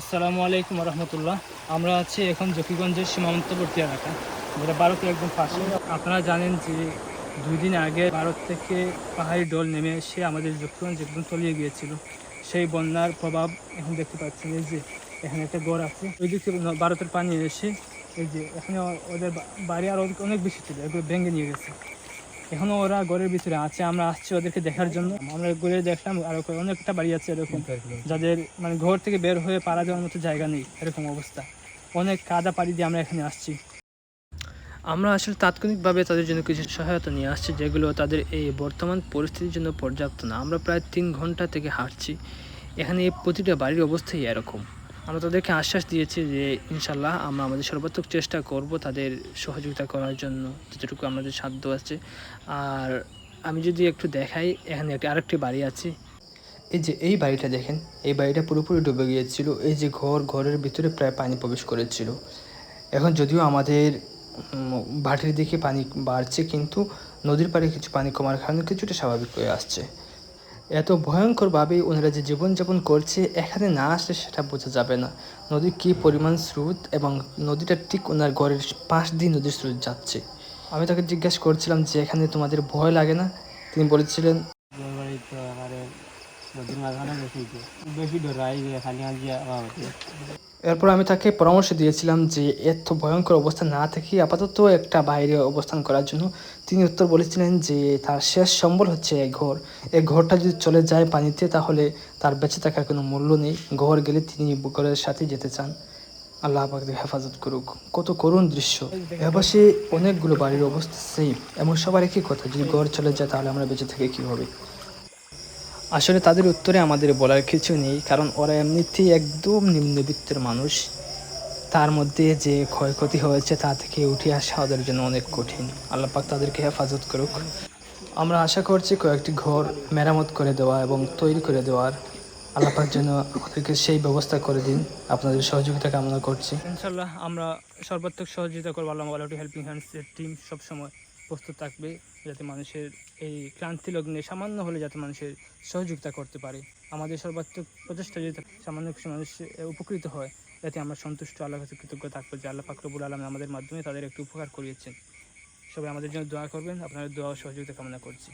আসসালামু আলাইকুম রহমতুল্লাহ। আমরা আছি এখন জকিগঞ্জের সীমান্তবর্তী এলাকা, যেটা ভারতের একদম পাশে। আপনারা জানেন যে দুই দিন আগে ভারত থেকে পাহাড়ি ডল নেমে এসে আমাদের জকিগঞ্জ একদম তলিয়ে গিয়েছিল। সেই বন্যার প্রভাব এখন দেখতে পাচ্ছেন, এই যে এখানে একটা গড় আছে। ওই দিক থেকে ভারতের পানি এসে, এই যে এখানে ওদের বাড়ি আর অনেক বেশি ছিল, এগুলো ভেঙে নিয়ে গেছে। এখনও ওরা ঘরের ভিতরে আছে, আমরা আসছি ওদেরকে দেখার জন্য। আমরা ঘুরে দেখলাম আর ওখানে অনেকটা বাড়ি আছে এরকম। যাদের মানে ঘর থেকে বের হয়ে পাড়া দেওয়ার মতো জায়গা নেই এরকম অবস্থা। অনেক কাদা পাড়ি দিয়ে আমরা এখানে আসছি। আমরা আসলে তাৎক্ষণিকভাবে তাদের জন্য কিছু সহায়তা নিয়ে আসছি, যেগুলো তাদের এই বর্তমান পরিস্থিতির জন্য পর্যাপ্ত না। আমরা প্রায় তিন ঘণ্টা থেকে হাঁটছি। এখানে প্রতিটা বাড়ির অবস্থাই এরকম। আমরা তাদেরকে আশ্বাস দিয়েছি যে ইনশাল্লাহ আমরা আমাদের সর্বাত্মক চেষ্টা করব তাদের সহযোগিতা করার জন্য, যতটুকু আমাদের সাধ্য আছে। আর আমি যদি একটু দেখাই, এখানে একটি আরেকটি বাড়ি আছে। এই যে এই বাড়িটা দেখেন, এই বাড়িটা পুরোপুরি ডুবে গিয়েছিল, এই যে ঘর, ঘরের ভিতরে প্রায় পানি প্রবেশ করেছিল। এখন যদিও আমাদের ভাটির দিকে পানি বাড়ছে, কিন্তু নদীর পাড়ে কিছু পানি কমার কারণে কিছুটা স্বাভাবিক হয়ে আসছে। এত ভয়ঙ্করভাবে ওনারা যে জীবনযাপন করছে, এখানে না আসলে সেটা বোঝা যাবে না। নদীর কী পরিমাণ স্রোত এবং নদীটা ঠিক ওনার ঘরের পাশ দিয়ে নদীর স্রোত যাচ্ছে? আমি তাকে জিজ্ঞাসা করছিলাম যে, এখানে তোমাদের ভয় লাগে না? তিনি বলেছিলেন বাড়ি তো এবারে নদীর মাঝখানে বেশি তো বেশি ডরাই যে খালি আজিয়া এরপর আমি তাকে পরামর্শ দিয়েছিলাম যে এত ভয়ঙ্কর অবস্থা না থেকে আপাতত একটা বাইরে অবস্থান করার জন্য। তিনি উত্তর বলেছিলেন যে তার শেষ সম্বল হচ্ছে এই ঘর। এই ঘরটা যদি চলে যায় পানিতে, তাহলে তার বেঁচে থাকার কোনো মূল্য নেই। ঘর গেলে তিনি ঘরের সাথে যেতে চান। আল্লাহ পাকে হেফাজত করুক। কত করুণ দৃশ্য। এপাশে অনেকগুলো বাড়ির অবস্থা সেম এমন সবার একই কথা, যদি ঘর চলে যায় তাহলে আমরা বেঁচে থেকে কী হবে আসলে তাদের উত্তরে আমাদের বলার কিছু নেই, কারণ ওরা এমনিতেই একদম নিম্নবিত্তের মানুষ। তার মধ্যে যে ক্ষয়ক্ষতি হয়েছে তা থেকে উঠে আসা ওদের জন্য অনেক কঠিন। আল্লাহ পাক তাদেরকে হেফাজত করুক। আমরা আশা করছি কয়েকটি ঘর মেরামত করে দেওয়া এবং তৈরি করে দেওয়ার আল্লাহ পাক যেন আমাদেরকে সেই ব্যবস্থা করে দিন। আপনাদের সহযোগিতা কামনা করছি। ইনশাল্লাহ আমরা সর্বাত্মক সহযোগিতা করব। আল্লাহ আল্লাহ হেল্পিং হ্যান্ডসের টিম সবসময়। প্রস্তুত থাকবে যাতে মানুষের এই ক্লান্তি লগ্নে সামান্য হলে যাতে মানুষের সহযোগিতা করতে পারে। আমাদের সর্বাত্মক প্রচেষ্টা যদি সামান্য কিছু মানুষ উপকৃত হয়, যাতে আমরা সন্তুষ্ট আল্লাহ কাছে কৃতজ্ঞ থাকব যে আল্লাহ ফাকরবুল আলম আমাদের মাধ্যমে তাদের একটু উপকার করিয়েছেন। সবাই আমাদের জন্য দোয়া করবেন। আপনারা দোয়া সহযোগিতা কামনা করছি।